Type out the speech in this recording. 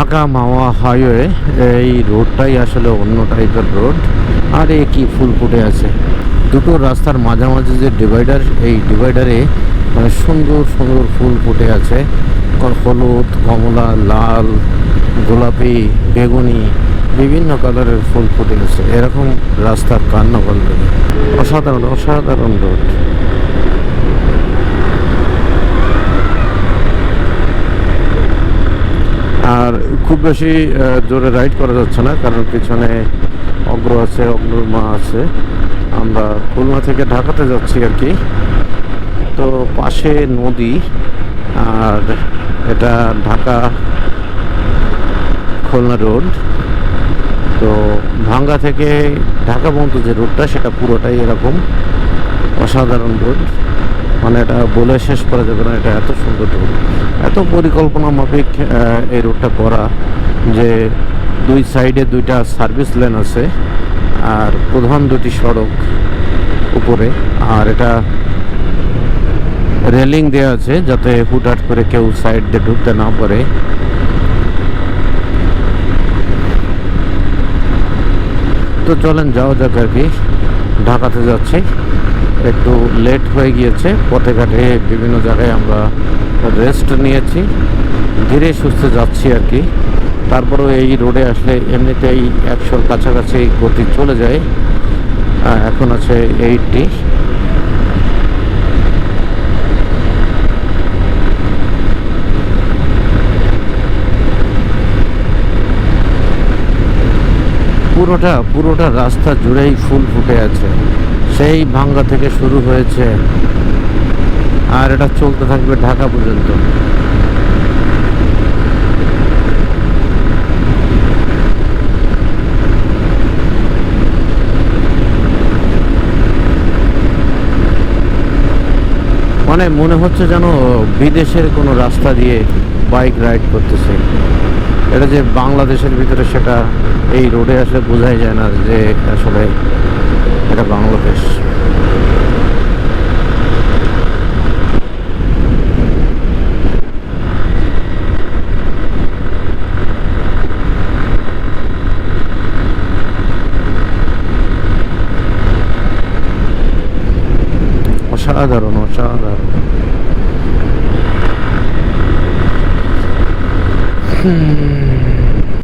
ঢাকা মাওয়া highway এই রোডটাই আসলে অন্য টাইপের রোড আর এ কি ফুল ফুটে আছে? দুটো রাস্তার মাঝামাঝি যে ডিভাইডার এই ডিভাইডারে মানে সুন্দর সুন্দর ফুল ফুটে আছে হলুদ, কমলা, লাল, গোলাপি, বেগুনি, বিভিন্ন কালারের ফুল ফুটে আছে। এরকম রাস্তার কান্না বলবে অসাধারণ অসাধারণ রোড আর খুব বেশি জোরে রাইড করা যাচ্ছে না, কারণ পিছনে অগ্র আছে অগ্রর মা আছে। আমরা খুলনা থেকে ঢাকাতে যাচ্ছি আর কি। তো পাশে নদী, আর এটা ঢাকা খুলনা রোড। তো ভাঙ্গা থেকে ঢাকা পর্যন্ত যে রোডটা, সেটা পুরোটাই এরকম অসাধারণ রোড। মানে এটা বলে শেষ করা যাবে না, এটা এত সুন্দর রোড। এত পরিকল্পনা মাফিক এই রোডটা করা যে দুই সাইডে দুইটা সার্ভিস লেন আছে আর প্রধান দুটি সড়ক উপরে। আর এটা রেলিং দেওয়া আছে যাতে হুটহাট করে কেউ সাইড দিয়ে ঢুকতে না পারে। তো চলেন যাওয়া যাক আর কি। ঢাকাতে যাচ্ছি। একটু লেট হয়ে গিয়েছে। পথে ঘাটে বিভিন্ন জায়গায় আমরা রেস্ট নিয়েছি। ধীরে সুস্থে যাচ্ছি আর কি। তারপরেও এই রোডে আসলে এমনিতেই একশোর কাছাকাছি গতি চলে যায়। এখন আছে এইটটি পুরোটা পুরোটা রাস্তা জুড়েই ফুল ফুটে আছে। সেই ভাঙ্গা থেকে শুরু হয়েছে। আর এটা চলতে থাকবে ঢাকা পর্যন্ত। মানে মনে হচ্ছে যেন বিদেশের কোনো রাস্তা দিয়ে বাইক রাইড করতেছে। এটা যে বাংলাদেশের ভিতরে সেটা এই রোডে আসলে বোঝাই যায় না যে আসলে বাংলাদেশ। অসাধারণ অসাধারণ। হুম।